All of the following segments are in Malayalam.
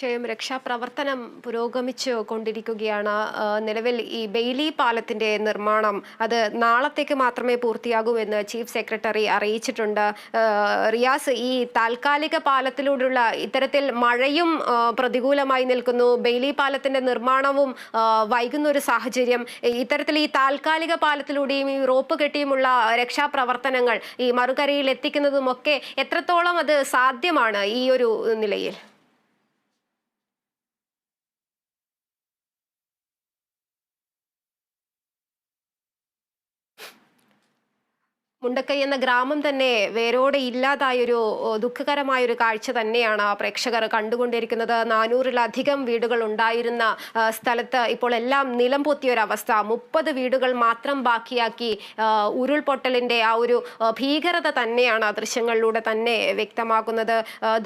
തീർച്ചയായും രക്ഷാപ്രവർത്തനം പുരോഗമിച്ചു കൊണ്ടിരിക്കുകയാണ്. നിലവിൽ ഈ ബെയിലി പാലത്തിന്റെ നിർമ്മാണം അത് നാളത്തേക്ക് മാത്രമേ പൂർത്തിയാകൂ എന്ന് ചീഫ് സെക്രട്ടറി അറിയിച്ചിട്ടുണ്ട്. റിയാസ് ഈ താൽക്കാലിക പാലത്തിലൂടെയുള്ള ഇത്തരത്തിൽ മഴയും പ്രതികൂലമായി നിൽക്കുന്നു. ബെയിലി പാലത്തിന്റെ നിർമ്മാണവും വൈകുന്ന ഒരു സാഹചര്യം. ഇത്തരത്തിൽ ഈ താൽക്കാലിക പാലത്തിലൂടെയും ഈ റോപ്പ് കെട്ടിയുമുള്ള രക്ഷാപ്രവർത്തനങ്ങൾ ഈ മറുകരയിൽ എത്തിക്കുന്നതുമൊക്കെ എത്രത്തോളം അത് സാധ്യമാണ് ഈ ഒരു നിലയിൽ? മുണ്ടക്കൈ എന്ന ഗ്രാമം തന്നെ വേരോടെ ഇല്ലാതായൊരു ദുഃഖകരമായൊരു കാഴ്ച തന്നെയാണ് പ്രേക്ഷകർ കണ്ടുകൊണ്ടിരിക്കുന്നത്. നാനൂറിലധികം വീടുകൾ ഉണ്ടായിരുന്ന സ്ഥലത്ത് ഇപ്പോൾ എല്ലാം നിലം പൊത്തിയൊരവസ്ഥ മുപ്പത് വീടുകൾ മാത്രം ബാക്കിയാക്കി ഉരുൾപൊട്ടലിന്റെ ആ ഒരു ഭീകരത തന്നെയാണ് ദൃശ്യങ്ങളിലൂടെ തന്നെ വ്യക്തമാക്കുന്നത്.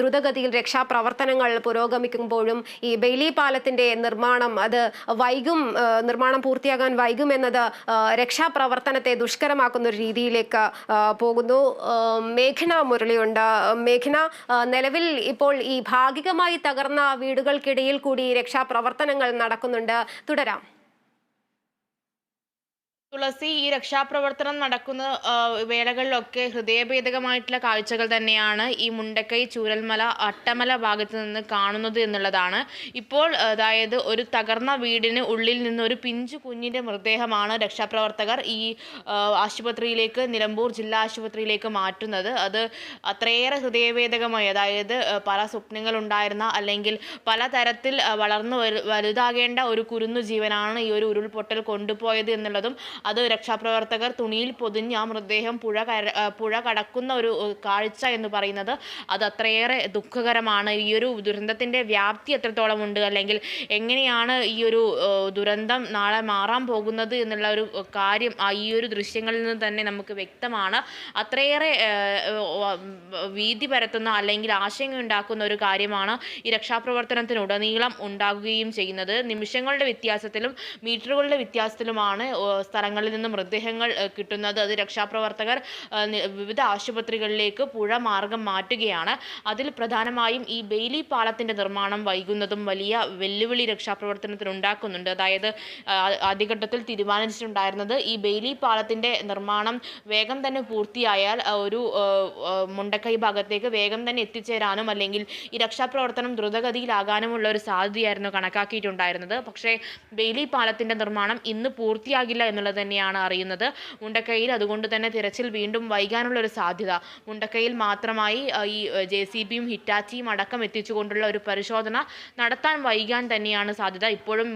ദ്രുതഗതിയിൽ രക്ഷാപ്രവർത്തനങ്ങൾ പുരോഗമിക്കുമ്പോഴും ഈ ബെയിലി പാലത്തിന്റെ നിർമ്മാണം അത് വൈകും നിർമ്മാണം പൂർത്തിയാകാൻ വൈകുമെന്നത് രക്ഷാപ്രവർത്തനത്തെ ദുഷ്കരമാക്കുന്ന ഒരു രീതിയിലേക്ക് പോകുന്നു. മേഘന മുരളിയുണ്ട്. മേഘന നിലവിൽ ഇപ്പോൾ ഈ ഭാഗികമായി തകർന്ന വീടുകൾക്കിടയിൽ കൂടി രക്ഷാപ്രവർത്തനങ്ങൾ നടക്കുന്നുണ്ട്. തുടരാം. തുളസി ഈ രക്ഷാപ്രവർത്തനം നടക്കുന്ന വേളകളിലൊക്കെ ഹൃദയഭേദകമായിട്ടുള്ള കാഴ്ചകൾ തന്നെയാണ് ഈ മുണ്ടക്കൈ ചൂരൽമല അട്ടമല ഭാഗത്ത് നിന്ന് കാണുന്നത് എന്നുള്ളതാണ്. ഇപ്പോൾ അതായത് ഒരു തകർന്ന വീടിന് ഉള്ളിൽ നിന്ന് ഒരു പിഞ്ചു കുഞ്ഞിന്റെ മൃതദേഹമാണ് രക്ഷാപ്രവർത്തകർ ഈ ആശുപത്രിയിലേക്ക് നിലമ്പൂർ ജില്ലാ ആശുപത്രിയിലേക്ക് മാറ്റുന്നത്. അത് അത്രയേറെ ഹൃദയഭേദകമായി അതായത് പല സ്വപ്നങ്ങൾ ഉണ്ടായിരുന്ന അല്ലെങ്കിൽ പല തരത്തിൽ വളർന്നു വലുതാകേണ്ട ഒരു കുരുന്നു ജീവനാണ് ഈ ഒരു ഉരുൾപൊട്ടൽ കൊണ്ടുപോയത് എന്നുള്ളതും അത് രക്ഷാപ്രവർത്തകർ തുണിയിൽ പൊതിഞ്ഞ് ആ മൃതദേഹം പുഴ കര പുഴ കടക്കുന്ന ഒരു കാഴ്ച എന്ന് പറയുന്നത് അത് അത്രയേറെ ദുഃഖകരമാണ്. ഈ ഒരു ദുരന്തത്തിന്റെ വ്യാപ്തി എത്രത്തോളം ഉണ്ട്? അല്ലെങ്കിൽ എങ്ങനെയാണ് ഈ ഒരു ദുരന്തം നാളെ മാറാൻ പോകുന്നത് എന്നുള്ള ഒരു കാര്യം ഈ ഒരു ദൃശ്യങ്ങളിൽ നിന്ന് തന്നെ നമുക്ക് വ്യക്തമാണ്. അത്രയേറെ ഏഹ്, പരത്തുന്ന അല്ലെങ്കിൽ ആശങ്ക ഉണ്ടാക്കുന്ന ഒരു കാര്യമാണ് ഈ രക്ഷാപ്രവർത്തനത്തിനുടനീളം ഉണ്ടാകുകയും ചെയ്യുന്നത്. നിമിഷങ്ങളുടെ വ്യത്യാസത്തിലും മീറ്ററുകളുടെ വ്യത്യാസത്തിലുമാണ് ഏഹ്, സ്ഥലങ്ങളിൽ നിന്ന് മൃതദേഹങ്ങൾ കിട്ടുന്നത്. അത് രക്ഷാപ്രവർത്തകർ വിവിധ ആശുപത്രികളിലേക്ക് പുഴ മാർഗം മാറ്റുകയാണ്. അതിൽ പ്രധാനമായും ഈ ബെയിലി പാലത്തിന്റെ നിർമ്മാണം വൈകുന്നതും വലിയ വെല്ലുവിളി രക്ഷാപ്രവർത്തനത്തിന് ഉണ്ടാക്കുന്നുണ്ട് അതായത് ആദ്യഘട്ടത്തിൽ തീരുമാനിച്ചിട്ടുണ്ടായിരുന്നത് ഈ ബെയിലി പാലത്തിന്റെ നിർമ്മാണം വേഗം തന്നെ പൂർത്തിയായാൽ ഒരു മുണ്ടക്കൈ ഭാഗത്തേക്ക് വേഗം തന്നെ എത്തിച്ചേരാനും അല്ലെങ്കിൽ ഈ രക്ഷാപ്രവർത്തനം ദ്രുതഗതിയിലാകാനുമുള്ള ഒരു സാധ്യതയായിരുന്നു കണക്കാക്കിയിട്ടുണ്ടായിരുന്നത്. പക്ഷേ ബെയിലി പാലത്തിന്റെ നിർമ്മാണം ഇന്ന് പൂർത്തിയാകില്ല എന്നുള്ളത് തന്നെയാണ് അറിയുന്നത്. മുണ്ടക്കൈയിൽ അതുകൊണ്ട് തന്നെ തിരച്ചിൽ വീണ്ടും വൈകാനുള്ള ഒരു സാധ്യത. മുണ്ടക്കൈയിൽ മാത്രമായി ഈ ജെ സി ബിയും ഹിറ്റാച്ചിയും അടക്കം എത്തിച്ചുകൊണ്ടുള്ള ഒരു പരിശോധന നടത്താൻ വൈകാൻ തന്നെയാണ് സാധ്യത. ഇപ്പോഴും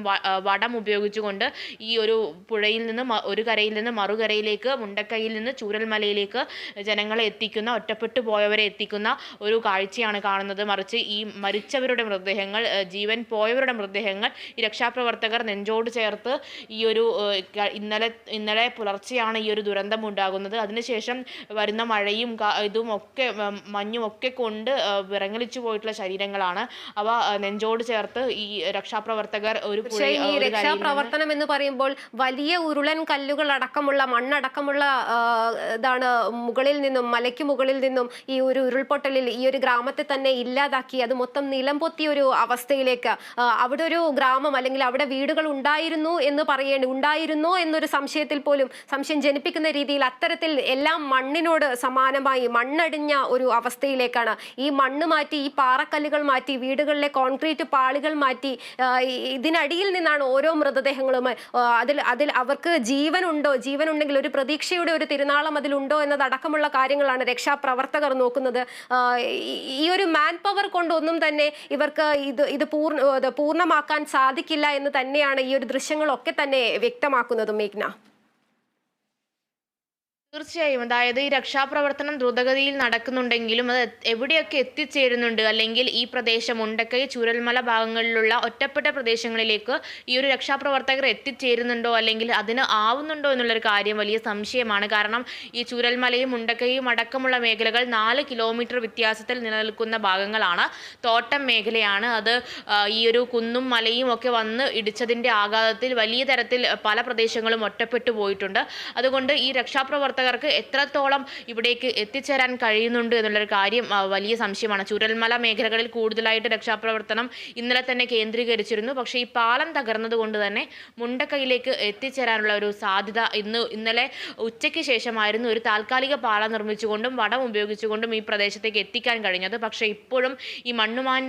വടം ഉപയോഗിച്ചുകൊണ്ട് ഈ ഒരു പുഴയിൽ നിന്ന് ഒരു കരയിൽ നിന്ന് മറുകരയിലേക്ക് മുണ്ടക്കൈയിൽ നിന്ന് ചൂരൽമലയിലേക്ക് ജനങ്ങളെ എത്തിക്കുന്ന ഒറ്റപ്പെട്ടു പോയവരെ എത്തിക്കുന്ന ഒരു കാഴ്ചയാണ് കാണുന്നത്. മറിച്ച് ഈ മരിച്ചവരുടെ മൃതദേഹങ്ങൾ ജീവൻ പോയവരുടെ മൃതദേഹങ്ങൾ ഈ രക്ഷാപ്രവർത്തകർ നെഞ്ചോട് ചേർത്ത് ഈ ഒരു ക- ഇന്നലെ ഇന്നലെ പുലർച്ചെയാണ് ഈ ഒരു ദുരന്തം ഉണ്ടാകുന്നത്. അതിനുശേഷം വരുന്ന മഴയും ഇതും ഒക്കെ മഞ്ഞും ഒക്കെ കൊണ്ട് വിറങ്ങലിച്ചു പോയിട്ടുള്ള ശരീരങ്ങളാണ്. അവ നെഞ്ചോട് ചേർത്ത് ഈ രക്ഷാപ്രവർത്തകർ ഒരു ഈ രക്ഷാപ്രവർത്തനം എന്ന് പറയുമ്പോൾ വലിയ ഉരുളൻ കല്ലുകൾ അടക്കമുള്ള മണ്ണടക്കമുള്ള ഇതാണ് മുകളിൽ നിന്നും മലയ്ക്ക് മുകളിൽ നിന്നും ഈ ഒരു ഉരുൾപൊട്ടലിൽ ഈ ഒരു ഗ്രാമത്തെ തന്നെ ഇല്ലാതാക്കി. അത് മൊത്തം നിലം ഒരു അവസ്ഥയിലേക്ക് അവിടെ ഒരു ഗ്രാമം അല്ലെങ്കിൽ അവിടെ വീടുകൾ ഉണ്ടായിരുന്നു എന്ന് പറയേണ്ടി ഉണ്ടായിരുന്നോ എന്നൊരു സംശയത്തിൽ പോലും സംശയം ജനിപ്പിക്കുന്ന രീതിയിൽ അത്തരത്തിൽ എല്ലാം മണ്ണിനോട് സമാനമായി മണ്ണടിഞ്ഞ ഒരു അവസ്ഥയിലേക്കാണ്. ഈ മണ്ണ് മാറ്റി ഈ പാറക്കല്ലുകൾ മാറ്റി വീടുകളിലെ കോൺക്രീറ്റ് പാളികൾ മാറ്റി ഇതിനടിയിൽ നിന്നാണ് ഓരോ മൃതദേഹങ്ങളും അതിൽ അതിൽ അവർക്ക് ജീവനുണ്ടോ? ജീവനുണ്ടെങ്കിൽ ഒരു പ്രതീക്ഷയുടെ ഒരു തിരുനാളം അതിലുണ്ടോ എന്നതടക്കമുള്ള കാര്യങ്ങളാണ് രക്ഷാപ്രവർത്തകർ നോക്കുന്നത്. ഈ ഒരു മാൻ പവർ കൊണ്ടൊന്നും തന്നെ ഇവർക്ക് ഇത് ഇത് പൂർണ പൂർണമാക്കാൻ സാധിക്കില്ല എന്ന് തന്നെയാണ് ഈ ഒരു ദൃശ്യങ്ങളൊക്കെ തന്നെ വ്യക്തമാക്കുന്നത് മേഘ്ന. തീർച്ചയായും. അതായത് ഈ രക്ഷാപ്രവർത്തനം ദ്രുതഗതിയിൽ നടക്കുന്നുണ്ടെങ്കിലും അത് എവിടെയൊക്കെ എത്തിച്ചേരുന്നുണ്ട് അല്ലെങ്കിൽ ഈ പ്രദേശം ഉണ്ടക്കൈ ചൂരൽമല ഭാഗങ്ങളിലുള്ള ഒറ്റപ്പെട്ട പ്രദേശങ്ങളിലേക്ക് ഈ ഒരു രക്ഷാപ്രവർത്തകർ എത്തിച്ചേരുന്നുണ്ടോ അല്ലെങ്കിൽ അതിന് ആവുന്നുണ്ടോ എന്നുള്ളൊരു കാര്യം വലിയ സംശയമാണ്. കാരണം ഈ ചൂരൽമലയും ഉണ്ടക്കൈയും അടക്കമുള്ള മേഖലകൾ നാല് കിലോമീറ്റർ വ്യത്യാസത്തിൽ നിലനിൽക്കുന്ന ഭാഗങ്ങളാണ്. തോട്ടം മേഖലയാണ് അത്. ഈ ഒരു കുന്നും മലയും ഒക്കെ വന്ന് ഇടിച്ചതിന്റെ ആഘാതത്തിൽ വലിയ തരത്തിൽ പല പ്രദേശങ്ങളും ഒറ്റപ്പെട്ടു പോയിട്ടുണ്ട്. അതുകൊണ്ട് ഈ രക്ഷാപ്രവർത്തനം രക്ഷാപ്രവർത്തകർക്ക് എത്രത്തോളം ഇവിടേക്ക് എത്തിച്ചേരാൻ കഴിയുന്നുണ്ട് എന്നുള്ളൊരു കാര്യം വലിയ സംശയമാണ്. ചുരൽമല മേഖലകളിൽ കൂടുതലായിട്ട് രക്ഷാപ്രവർത്തനം ഇന്നലെ തന്നെ കേന്ദ്രീകരിച്ചിരുന്നു. പക്ഷേ ഈ പാലം തകർന്നതുകൊണ്ട് തന്നെ മുണ്ടക്കൈയിലേക്ക് എത്തിച്ചേരാനുള്ള ഒരു സാധ്യത ഇന്ന് ഇന്നലെ ഉച്ചയ്ക്ക് ശേഷമായിരുന്നു ഒരു താൽക്കാലിക പാലം നിർമ്മിച്ചുകൊണ്ടും വടം ഉപയോഗിച്ചുകൊണ്ടും ഈ പ്രദേശത്തേക്ക് എത്തിക്കാൻ കഴിഞ്ഞത്. പക്ഷേ ഇപ്പോഴും ഈ മണ്ണുമാൻ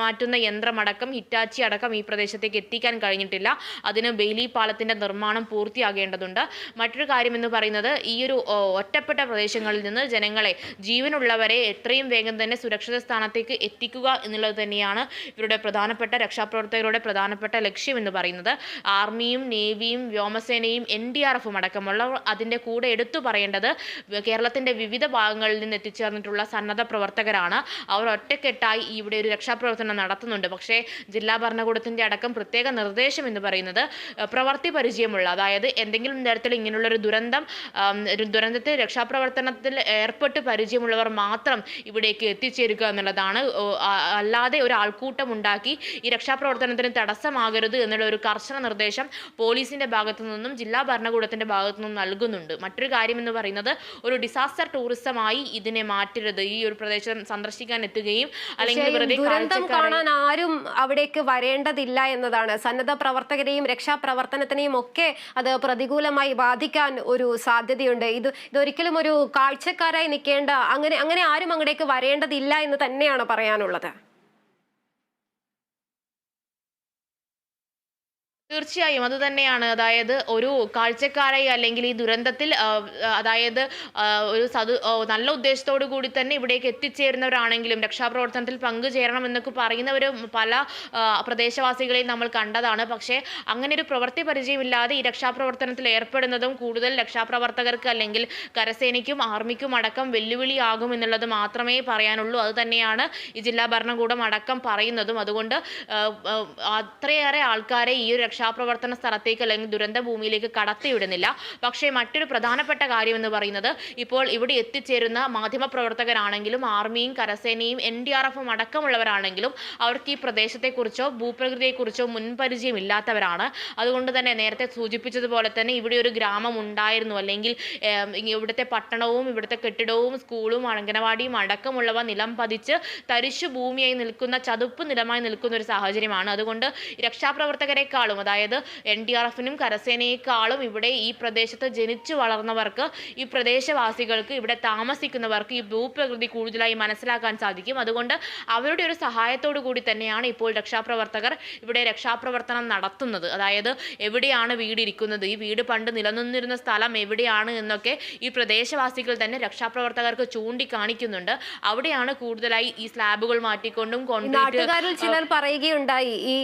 മാറ്റുന്ന യന്ത്രമടക്കം ഹിറ്റാച്ചി അടക്കം ഈ പ്രദേശത്തേക്ക് എത്തിക്കാൻ കഴിഞ്ഞിട്ടില്ല. അതിന് ബെയിലി പാലത്തിന്റെ നിർമ്മാണം പൂർത്തിയാകേണ്ടതുണ്ട്. മറ്റൊരു കാര്യം എന്ന് പറയുന്നത് ഈ ഒരു ഒറ്റപ്പെട്ട പ്രദേശങ്ങളിൽ നിന്ന് ജനങ്ങളെ ജീവനുള്ളവരെ എത്രയും വേഗം തന്നെ സുരക്ഷിത സ്ഥാനത്തേക്ക് എത്തിക്കുക എന്നുള്ളത് തന്നെയാണ് ഇവരുടെ പ്രധാനപ്പെട്ട രക്ഷാപ്രവർത്തകരുടെ പ്രധാനപ്പെട്ട ലക്ഷ്യം എന്ന് പറയുന്നത്. ആർമിയും നേവിയും വ്യോമസേനയും എൻ ഡി ആർ എഫും അടക്കമുള്ളവർ അതിന്റെ കൂടെ എടുത്തു പറയേണ്ടത് കേരളത്തിന്റെ വിവിധ ഭാഗങ്ങളിൽ നിന്ന് എത്തിച്ചേർന്നിട്ടുള്ള സന്നദ്ധ പ്രവർത്തകരാണ്. അവർ ഒറ്റക്കെട്ടായി ഇവിടെ ഒരു രക്ഷാപ്രവർത്തനം നടത്തുന്നുണ്ട്. പക്ഷേ ജില്ലാ ഭരണകൂടത്തിന്റെ അടക്കം പ്രത്യേക നിർദ്ദേശം എന്ന് പറയുന്നത് പ്രവർത്തി പരിചയമുള്ള അതായത് എന്തെങ്കിലും തരത്തിൽ ഇങ്ങനെയുള്ളൊരു ദുരന്തം ദുരന്തത്തിൽ രക്ഷാപ്രവർത്തനത്തിൽ ഏർപ്പെട്ട് പരിചയമുള്ളവർ മാത്രം ഇവിടേക്ക് എത്തിച്ചേരുക എന്നുള്ളതാണ്. അല്ലാതെ ഒരു ആൾക്കൂട്ടം ഉണ്ടാക്കി ഈ രക്ഷാപ്രവർത്തനത്തിന് തടസ്സമാകരുത് എന്നുള്ള ഒരു കർശന നിർദ്ദേശം പോലീസിന്റെ ഭാഗത്തു നിന്നും ജില്ലാ ഭരണകൂടത്തിന്റെ ഭാഗത്തു നിന്നും നൽകുന്നുണ്ട്. മറ്റൊരു കാര്യം എന്ന് പറയുന്നത് ഒരു ഡിസാസ്റ്റർ ടൂറിസമായി ഇതിനെ മാറ്റരുത്. ഈ ഒരു പ്രദേശം സന്ദർശിക്കാൻ എത്തുകയും അല്ലെങ്കിൽ ദുരന്തം കാണാൻ ആരും അവിടേക്ക് വരേണ്ടതില്ല എന്നതാണ്. സന്നദ്ധ പ്രവർത്തകരെയും രക്ഷാപ്രവർത്തനത്തിനെയും ഒക്കെ അത് പ്രതികൂലമായി ബാധിക്കാൻ ഒരു സാധ്യതയുണ്ട്. ഇത് ഇതൊരിക്കലും ഒരു കാഴ്ചക്കാരായി നിൽക്കേണ്ട അങ്ങനെ അങ്ങനെ ആരും അങ്ങടേക്ക് വരേണ്ടതില്ല എന്ന് തന്നെയാണ് പറയാനുള്ളത്. തീർച്ചയായും അത് തന്നെയാണ്. അതായത് ഒരു കാഴ്ചക്കാരായി അല്ലെങ്കിൽ ഈ ദുരന്തത്തിൽ അതായത് ഒരു സതു നല്ല ഉദ്ദേശത്തോടു കൂടി തന്നെ ഇവിടേക്ക് എത്തിച്ചേരുന്നവരാണെങ്കിലും രക്ഷാപ്രവർത്തനത്തിൽ പങ്കുചേരണം എന്നൊക്കെ പറയുന്നവർ പല പ്രദേശവാസികളെയും നമ്മൾ കണ്ടതാണ്. പക്ഷേ അങ്ങനെ ഒരു പ്രവൃത്തി പരിചയമില്ലാതെ ഈ രക്ഷാപ്രവർത്തനത്തിൽ ഏർപ്പെടുന്നതും കൂടുതൽ രക്ഷാപ്രവർത്തകർക്ക് അല്ലെങ്കിൽ കരസേനയ്ക്കും ആർമിക്കും അടക്കം വെല്ലുവിളിയാകും എന്നുള്ളത് മാത്രമേ പറയാനുള്ളൂ. അത് തന്നെയാണ് ഈ ജില്ലാ ഭരണകൂടം അടക്കം പറയുന്നതും. അതുകൊണ്ട് അത്രയേറെ ആൾക്കാരെ ഈ ഒരു രക്ഷാപ്രവർത്തന സ്ഥലത്തേക്ക് അല്ലെങ്കിൽ ദുരന്ത ഭൂമിയിലേക്ക് കടത്തിവിടുന്നില്ല. പക്ഷേ മറ്റൊരു പ്രധാനപ്പെട്ട കാര്യം എന്ന് പറയുന്നത് ഇപ്പോൾ ഇവിടെ എത്തിച്ചേരുന്ന മാധ്യമപ്രവർത്തകരാണെങ്കിലും ആർമിയും കരസേനയും എൻ ഡി ആർ എഫും അടക്കമുള്ളവരാണെങ്കിലും അവർക്ക് ഈ പ്രദേശത്തെക്കുറിച്ചോ ഭൂപ്രകൃതിയെക്കുറിച്ചോ മുൻപരിചയം ഇല്ലാത്തവരാണ് അതുകൊണ്ട് തന്നെ നേരത്തെ സൂചിപ്പിച്ചതുപോലെ തന്നെ ഇവിടെ ഒരു ഗ്രാമം ഉണ്ടായിരുന്നു. അല്ലെങ്കിൽ ഇവിടുത്തെ പട്ടണവും ഇവിടുത്തെ കെട്ടിടവും സ്കൂളും അംഗനവാടിയും അടക്കമുള്ളവ നിലം പതിച്ച് തരിശു ഭൂമിയായി നിൽക്കുന്ന ചതുപ്പ് നിലമായി നിൽക്കുന്ന ഒരു സാഹചര്യമാണ്. അതുകൊണ്ട് രക്ഷാപ്രവർത്തകരെക്കാളും അതായത് എൻ ഡി ആർ എഫിനും കരസേനയെക്കാളും ഇവിടെ ഈ പ്രദേശത്ത് ജനിച്ചു വളർന്നവർക്ക് ഈ പ്രദേശവാസികൾക്ക് ഇവിടെ താമസിക്കുന്നവർക്ക് ഈ ഭൂപ്രകൃതി കൂടുതലായി മനസ്സിലാക്കാൻ സാധിക്കും. അതുകൊണ്ട് അവരുടെ ഒരു സഹായത്തോടു കൂടി തന്നെയാണ് ഇപ്പോൾ രക്ഷാപ്രവർത്തകർ ഇവിടെ രക്ഷാപ്രവർത്തനം നടത്തുന്നത്. അതായത് എവിടെയാണ് വീടിരിക്കുന്നത്? ഈ വീട് പണ്ട് നിലനിന്നിരുന്ന സ്ഥലം എവിടെയാണ് എന്നൊക്കെ ഈ പ്രദേശവാസികൾ തന്നെ രക്ഷാപ്രവർത്തകർക്ക് ചൂണ്ടിക്കാണിക്കുന്നുണ്ട്. അവിടെയാണ് കൂടുതലായി ഈ സ്ലാബുകൾ മാറ്റിക്കൊണ്ടും ചിലർ പറയുകയുണ്ടായി ഈ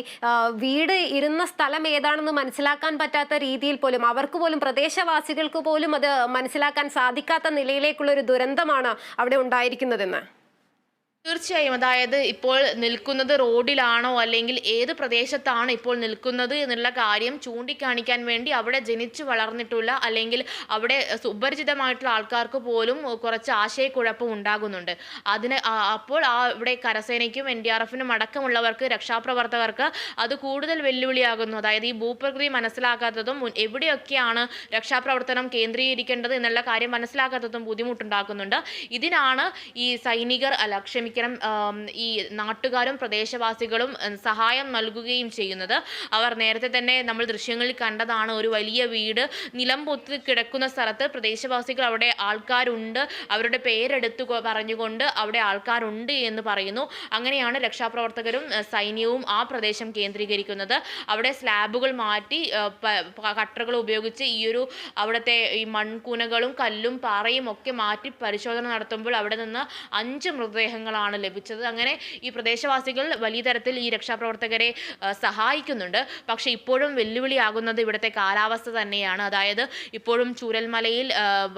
വീട് ഇരുന്ന സ്ഥലം ഏതാണെന്ന് മനസ്സിലാക്കാൻ പറ്റാത്ത രീതിയിൽ പോലും അവർക്ക് പോലും പ്രദേശവാസികൾക്ക് പോലും അത് മനസ്സിലാക്കാൻ സാധിക്കാത്ത നിലയിലേക്കുള്ള ഒരു ദുരന്തമാണ് അവിടെ ഉണ്ടായിരിക്കുന്നതെന്ന്. തീർച്ചയായും. അതായത് ഇപ്പോൾ നിൽക്കുന്നത് റോഡിലാണോ അല്ലെങ്കിൽ ഏത് പ്രദേശത്താണ് ഇപ്പോൾ നിൽക്കുന്നത് എന്നുള്ള കാര്യം ചൂണ്ടിക്കാണിക്കാൻ വേണ്ടി അവിടെ ജനിച്ചു വളർന്നിട്ടുള്ള അല്ലെങ്കിൽ അവിടെ സുപരിചിതമായിട്ടുള്ള ആൾക്കാർക്ക് പോലും കുറച്ച് ആശയക്കുഴപ്പം ഉണ്ടാകുന്നുണ്ട്. അതിന് അപ്പോൾ ആ ഇവിടെ കരസേനയ്ക്കും എൻ ഡി ആർ എഫിനും അടക്കമുള്ളവർക്ക് രക്ഷാപ്രവർത്തകർക്ക് അത് കൂടുതൽ വെല്ലുവിളിയാകുന്നു. അതായത് ഈ ഭൂപ്രകൃതി മനസ്സിലാക്കാത്തതും എവിടെയൊക്കെയാണ് രക്ഷാപ്രവർത്തനം കേന്ദ്രീകരിക്കേണ്ടത് എന്നുള്ള കാര്യം മനസ്സിലാക്കാത്തതും ബുദ്ധിമുട്ടുണ്ടാക്കുന്നുണ്ട്. ഇതിനാണ് ഈ സൈനികർ അല്ല ക്ഷമിക്കണം ഈ നാട്ടുകാരും പ്രദേശവാസികളും സഹായം നൽകുകയും ചെയ്യുന്നത്. അവർ നേരത്തെ തന്നെ നമ്മൾ ദൃശ്യങ്ങളിൽ കണ്ടതാണ് ഒരു വലിയ വീട് നിലം പൊത്തി കിടക്കുന്ന സ്ഥലത്ത് പ്രദേശവാസികൾ അവിടെ ആൾക്കാരുണ്ട്. അവരുടെ പേരെടുത്ത് പറഞ്ഞുകൊണ്ട് അവിടെ ആൾക്കാരുണ്ട് എന്ന് പറയുന്നു. അങ്ങനെയാണ് രക്ഷാപ്രവർത്തകരും സൈന്യവും ആ പ്രദേശം കേന്ദ്രീകരിക്കുന്നത്. അവിടെ സ്ലാബുകൾ മാറ്റി കട്ടറുകൾ ഉപയോഗിച്ച് ഈ ഒരു അവിടുത്തെ ഈ മൺകൂനകളും കല്ലും പാറയും ഒക്കെ മാറ്റി പരിശോധന നടത്തുമ്പോൾ അവിടെ നിന്ന് അഞ്ച് മൃതദേഹങ്ങളാണ് ലഭിച്ചത്. അങ്ങനെ ഈ പ്രദേശവാസികൾ വലിയ തരത്തിൽ ഈ രക്ഷാപ്രവർത്തകരെ സഹായിക്കുന്നുണ്ട്. പക്ഷെ ഇപ്പോഴും വെല്ലുവിളിയാകുന്നത് ഇവിടുത്തെ കാലാവസ്ഥ തന്നെയാണ്. അതായത് ഇപ്പോഴും ചൂരൽമലയിൽ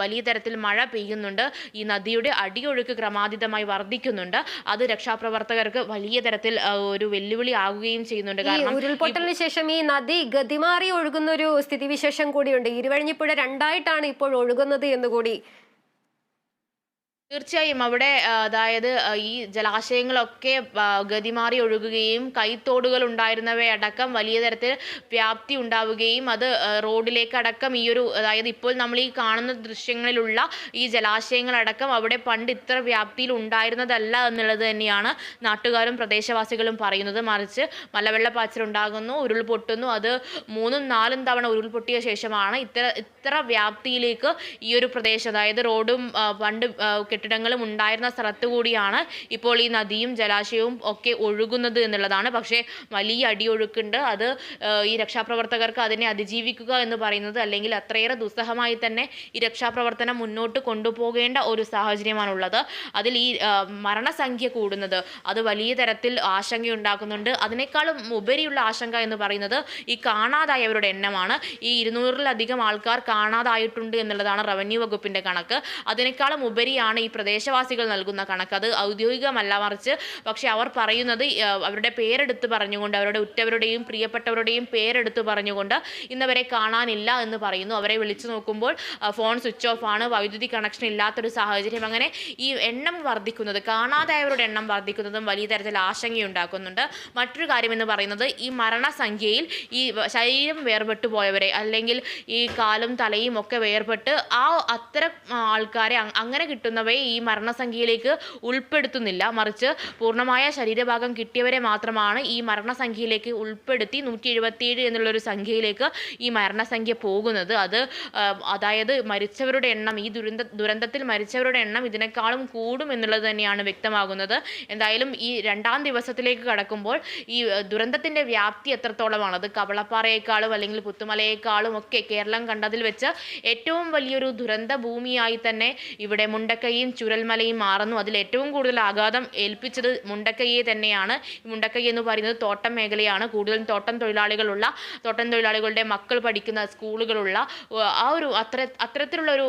വലിയ തരത്തിൽ മഴ പെയ്യുന്നുണ്ട്. ഈ നദിയുടെ അടിയൊഴുക്ക് ക്രമാതീതമായി വർദ്ധിക്കുന്നുണ്ട്. അത് രക്ഷാപ്രവർത്തകർക്ക് വലിയ തരത്തിൽ ഒരു വെല്ലുവിളി ആകുകയും ചെയ്യുന്നുണ്ട്. കാരണം ഉരുൾപൊട്ടലിന് ശേഷം ഈ നദി ഗതിമാറി ഒഴുകുന്ന ഒരു സ്ഥിതിവിശേഷം കൂടിയുണ്ട്. ഇരുവഴിഞ്ഞിപ്പുഴ രണ്ടായിട്ടാണ് ഇപ്പോൾ ഒഴുകുന്നത് എന്ന് കൂടി തീർച്ചയായും അവിടെ അതായത് ഈ ജലാശയങ്ങളൊക്കെ ഗതിമാറി ഒഴുകുകയും കൈത്തോടുകൾ ഉണ്ടായിരുന്നവയടക്കം വലിയ തരത്തിൽ വ്യാപ്തി ഉണ്ടാവുകയും അത് റോഡിലേക്ക് റോഡിലേക്കടക്കം ഈ ഒരു അതായത് ഇപ്പോൾ നമ്മൾ ഈ കാണുന്ന ദൃശ്യങ്ങളിലുള്ള ഈ ജലാശയങ്ങളടക്കം അവിടെ പണ്ട് ഇത്ര വ്യാപ്തിയിൽ ഉണ്ടായിരുന്നതല്ല എന്നുള്ളത് തന്നെയാണ് നാട്ടുകാരും പ്രദേശവാസികളും പറയുന്നത്. മറിച്ച് മലവെള്ളപ്പാച്ചിൽ ഉണ്ടാകുന്നു ഉരുൾപൊട്ടുന്നു അത് മൂന്നും നാലും തവണ ഉരുൾപൊട്ടിയ ശേഷമാണ് ഇത്ര ഇത്ര വ്യാപ്തിയിലേക്ക് ഈ ഒരു പ്രദേശം അതായത് റോഡും പണ്ട് കെട്ടിടങ്ങളും ഉണ്ടായിരുന്ന സ്ഥലത്ത് കൂടിയാണ് ഇപ്പോൾ ഈ നദിയും ജലാശയവും ഒക്കെ ഒഴുകുന്നത് എന്നുള്ളതാണ്. പക്ഷേ വലിയ അടിയൊഴുക്കുണ്ട്. അത് ഈ രക്ഷാപ്രവർത്തകർക്ക് അതിനെ അതിജീവിക്കുക എന്ന് പറയുന്നത് അല്ലെങ്കിൽ അത്രയേറെ ദുസ്സഹമായി തന്നെ ഈ രക്ഷാപ്രവർത്തനം മുന്നോട്ട് കൊണ്ടുപോകേണ്ട ഒരു സാഹചര്യമാണുള്ളത്. അതിൽ ഈ മരണസംഖ്യ കൂടുന്നത് അത് വലിയ തരത്തിൽ ആശങ്കയുണ്ടാക്കുന്നുണ്ട്. അതിനേക്കാളും ഉപരിയുള്ള ആശങ്ക എന്ന് പറയുന്നത് ഈ കാണാതായവരുടെ എണ്ണമാണ്. ഈ ഇരുന്നൂറിലധികം ആൾക്കാർ കാണാതായിട്ടുണ്ട് എന്നുള്ളതാണ് റവന്യൂ വകുപ്പിന്റെ കണക്ക്. അതിനേക്കാളും ഉപരിയാണ് ഈ പ്രദേശവാസികൾ നൽകുന്ന കണക്ക്. അത് ഔദ്യോഗികമല്ല മറിച്ച് പക്ഷെ അവർ പറയുന്നത് അവരുടെ പേരെടുത്ത് പറഞ്ഞുകൊണ്ട് അവരുടെ ഉറ്റവരുടെയും പ്രിയപ്പെട്ടവരുടെയും പേരെടുത്ത് പറഞ്ഞുകൊണ്ട് ഇന്നവരെ കാണാനില്ല എന്ന് പറയുന്നു. അവരെ വിളിച്ചു നോക്കുമ്പോൾ ഫോൺ സ്വിച്ച് ഓഫ് ആണ് വൈദ്യുതി കണക്ഷൻ ഇല്ലാത്തൊരു സാഹചര്യം. അങ്ങനെ ഈ എണ്ണം വർദ്ധിക്കുന്നത് കാണാതായവരുടെ എണ്ണം വർദ്ധിക്കുന്നതും വലിയ തരത്തിൽ ആശങ്കയുണ്ടാക്കുന്നുണ്ട്. മറ്റൊരു കാര്യമെന്ന് പറയുന്നത് ഈ മരണസംഖ്യയിൽ ഈ ശരീരം വേർപെട്ടു പോയവരെ അല്ലെങ്കിൽ ഈ കാലും തലയും ഒക്കെ വേർപെട്ട് ആ അത്തരം ആൾക്കാരെ അങ്ങനെ കിട്ടുന്നവയെ ഈ മരണസംഖ്യയിലേക്ക് ഉൾപ്പെടുത്തുന്നില്ല. മറിച്ച് പൂർണമായ ശരീരഭാഗം കിട്ടിയവരെ മാത്രമാണ് ഈ മരണസംഖ്യയിലേക്ക് ഉൾപ്പെടുത്തി നൂറ്റി എഴുപത്തിയേഴ് എന്നുള്ളൊരു സംഖ്യയിലേക്ക് ഈ മരണസംഖ്യ പോകുന്നത്. അത് അതായത് മരിച്ചവരുടെ എണ്ണം ഈ ദുരന്ത ദുരന്തത്തിൽ മരിച്ചവരുടെ എണ്ണം ഇതിനേക്കാളും കൂടും എന്നുള്ളത് തന്നെയാണ് വ്യക്തമാകുന്നത്. എന്തായാലും ഈ രണ്ടാം ദിവസത്തിലേക്ക് കടക്കുമ്പോൾ ഈ ദുരന്തത്തിന്റെ വ്യാപ്തി എത്രത്തോളമാണ്? അത് കവളപ്പാറയേക്കാളും അല്ലെങ്കിൽ പുത്തുമലയേക്കാളും ഒക്കെ കേരളം കണ്ടതിൽ വെച്ച് ഏറ്റവും വലിയൊരു ദുരന്ത ഭൂമിയായി തന്നെ ഇവിടെ മുണ്ടക്കൈയും ചുരൽമലയും മാറുന്നു. അതിൽ ഏറ്റവും കൂടുതൽ ആഘാതം ഏൽപ്പിച്ചത് മുണ്ടക്കയെ തന്നെയാണ്. മുണ്ടക്കൈ എന്ന് പറയുന്നത് തോട്ടം മേഖലയാണ്. കൂടുതലും തോട്ടം തൊഴിലാളികളുള്ള തോട്ടം തൊഴിലാളികളുടെ മക്കൾ പഠിക്കുന്ന സ്കൂളുകളുള്ള ആ ഒരു അത്ര അത്തരത്തിലുള്ള ഒരു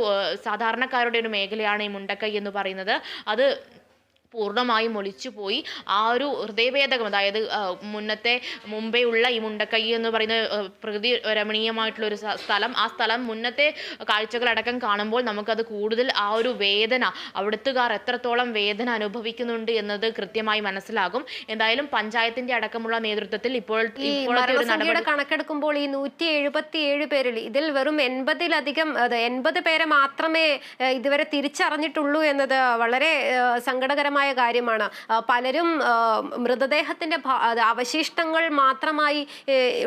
സാധാരണക്കാരുടെ ഒരു മേഖലയാണ് ഈ മുണ്ടക്കൈ എന്ന് പറയുന്നത്. അത് പൂർണമായും ഒലിച്ചുപോയി ആ ഒരു ഹൃദയഭേദകം അതായത് മുന്നത്തെ മുമ്പേ ഉള്ള ഈ മുണ്ടക്കൈ എന്ന് പറയുന്ന പ്രകൃതി രമണീയമായിട്ടുള്ള ഒരു സ്ഥലം. ആ സ്ഥലം മുന്നത്തെ കാഴ്ചകളടക്കം കാണുമ്പോൾ നമുക്കത് കൂടുതൽ ആ ഒരു വേദന അവിടുത്തുകാർ എത്രത്തോളം വേദന അനുഭവിക്കുന്നുണ്ട് എന്നത് കൃത്യമായി മനസ്സിലാകും. എന്തായാലും പഞ്ചായത്തിന്റെ അടക്കമുള്ള നേതൃത്വത്തിൽ ഇപ്പോൾ കണക്കെടുക്കുമ്പോൾ ഈ നൂറ്റി എഴുപത്തി ഏഴ് പേരിൽ ഇതിൽ വെറും എൺപതിലധികം എൺപത് പേരെ മാത്രമേ ഇതുവരെ തിരിച്ചറിഞ്ഞിട്ടുള്ളൂ എന്നത് വളരെ ഏഹ്, സങ്കടകരമായ കാര്യമാണ്. പലരും മൃതദേഹത്തിന്റെ അവശിഷ്ടങ്ങൾ മാത്രമായി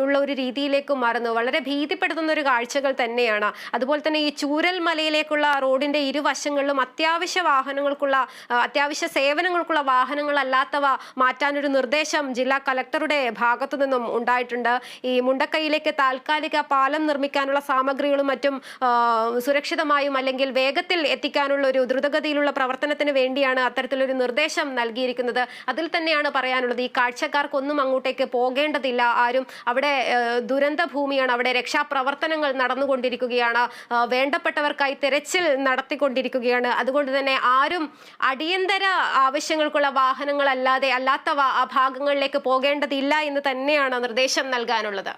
ഉള്ള ഒരു രീതിയിലേക്ക് മാറുന്നു. വളരെ ഭീതിപ്പെടുത്തുന്ന ഒരു കാഴ്ചകൾ തന്നെയാണ്. അതുപോലെ തന്നെ ഈ ചൂരൽ മലയിലേക്കുള്ള റോഡിന്റെ ഇരുവശങ്ങളിലും അത്യാവശ്യ വാഹനങ്ങൾക്കുള്ള അത്യാവശ്യ സേവനങ്ങൾക്കുള്ള വാഹനങ്ങളല്ലാത്തവ മാറ്റാനൊരു നിർദ്ദേശം ജില്ലാ കലക്ടറുടെ ഭാഗത്തു നിന്നും ഉണ്ടായിട്ടുണ്ട്. ഈ മുണ്ടക്കൈയിലേക്ക് താൽക്കാലിക പാലം നിർമ്മിക്കാനുള്ള സാമഗ്രികളും മറ്റും സുരക്ഷിതമായും അല്ലെങ്കിൽ വേഗത്തിൽ എത്തിക്കാനുള്ള ഒരു ദ്രുതഗതിയിലുള്ള പ്രവർത്തനത്തിന് വേണ്ടിയാണ് അത്തരത്തിലൊരു നിർദ്ദേശം നൽകിയിരിക്കുന്നത്. അതിൽ തന്നെയാണ് പറയാനുള്ളത് ഈ കാഴ്ചക്കാർക്കൊന്നും അങ്ങോട്ടേക്ക് പോകേണ്ടതില്ല. ആരും അവിടെ ദുരന്ത ഭൂമിയാണ് അവിടെ രക്ഷാപ്രവർത്തനങ്ങൾ നടന്നുകൊണ്ടിരിക്കുകയാണ്. വേണ്ടപ്പെട്ടവർക്കായി തെരച്ചിൽ നടത്തിക്കൊണ്ടിരിക്കുകയാണ്. അതുകൊണ്ട് തന്നെ ആരും അടിയന്തര ആവശ്യങ്ങൾക്കുള്ള വാഹനങ്ങളല്ലാതെ അല്ലാത്തവ ആ ഭാഗങ്ങളിലേക്ക് പോകേണ്ടതില്ല എന്ന് തന്നെയാണ് നിർദ്ദേശം നൽകാനുള്ളത്.